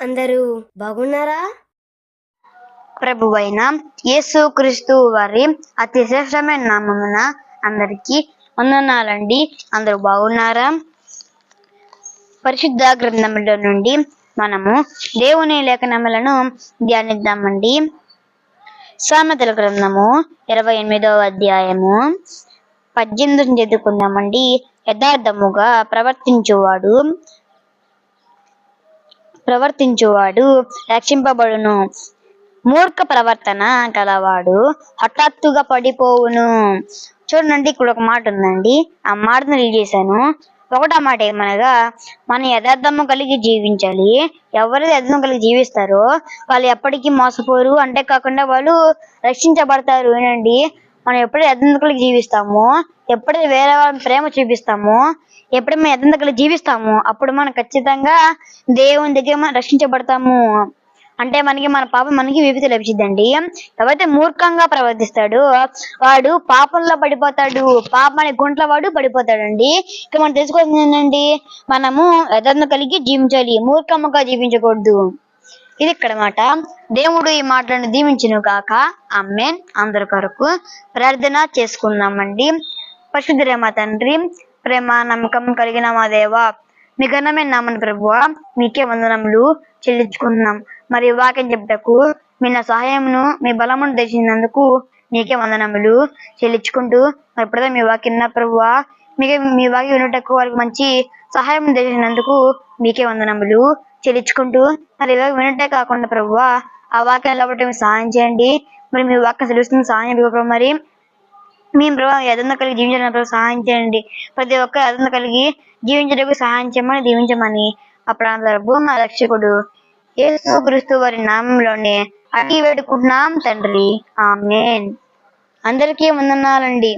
అందరూ బాగున్నారా? ప్రభువైన యేసు క్రీస్తు వారి అతి శ్రేష్టమైన నామమున అందరికీ వందనాలండి. అందరూ బాగున్నారా? పరిశుద్ధ గ్రంథముల నుండి మనము దేవుని లేఖనములను ధ్యానిద్దామండి. సామెతల గ్రంథము ఇరవై ఎనిమిదవ అధ్యాయము పద్దెనిమిది చదువుకుందామండి. యథార్థముగా ప్రవర్తించువాడు ప్రవర్తించువాడు రక్షింపబడును. మూర్ఖ ప్రవర్తన గలవాడు హఠాత్తుగా పడిపోవును. చూడండి ఇక్కడ ఒక మాట ఉందండి. ఆ మాటను రీడ్ చేశాను. ఒకటో మాట ఏమనగా మన యథార్థము కలిగి జీవించాలి. ఎవరైతే యథార్థం కలిగి జీవిస్తారో వాళ్ళు ఎప్పటికీ మోసపోరు. అంటే కాకుండా వాళ్ళు రక్షించబడతారు. ఏనండి? మనం ఎప్పుడైతే యథార్థం జీవిస్తాము జీవిస్తామో ఎప్పుడైతే వేరే వాళ్ళ ప్రేమ చూపిస్తామో ఎప్పుడైతే మేము యథార్థం జీవిస్తామో అప్పుడు మనం ఖచ్చితంగా దేవుని దగ్గర మనం రక్షించబడతాము. అంటే మనకి మన పాపం మనకి విభూతి లభించిందండి ఎవరైతే మూర్ఖంగా ప్రవర్తిస్తాడో వాడు పాపంలో పడిపోతాడు. పాపాన్ని గుంట్ల వాడు పడిపోతాడండి. ఇక మనం తెలుసుకోవాల్సింది ఏంటండి మనము యథార్థం కలిగి జీవించాలి. మూర్ఖముగా జీవించకూడదు. ఇది ఇక్కడ మాట దేవుడు ఈ మాటలను దీవించును కాక అమ్మేన్ అందరి కొరకు ప్రార్థన చేసుకుందామండి. పరిశుద్ధురే మా తండ్రి ప్రేమ నమ్మకం కలిగిన మా దేవ మీ ఘనమైన నామని ప్రభువ మీకే వందనములు చెల్లించుకుంటున్నాం. మరి వాక్యం చెప్పుటకు మీ నా సహాయమును మీ బలమును దర్శించినందుకు మీకే వందనములు చెల్లించుకుంటూ మరి ఇప్పుడు మీ వాక్యం నా ప్రభువ మీకే మీ వాక్యం వినుటకు వారికి మంచి సహాయం దర్శించినందుకు మీకే వందనములు చెల్లించుకుంటూ మరి ఇలా వినటే కాకుండా ప్రభు ఆ వాక్యం కాబట్టి సాయం సహాయం చేయండి. మరి మీ వాక్యం తెలుస్తుంది సహాయం ఇవ్వ మరి. మేము ప్రభావం యదంత కలిగి జీవించడానికి ప్రభు సహాయం చేయండి. ప్రతి ఒక్క యదంత కలిగి జీవించడానికి సహాయం చేయమని దీవించమని ఆ అందరూ మా రక్షకుడు యేసు క్రీస్తు వారి నామంలోనే అడిగి వేడుకుంటున్నాం తండ్రి. ఆమెన్. అందరికీ వందనాలండి.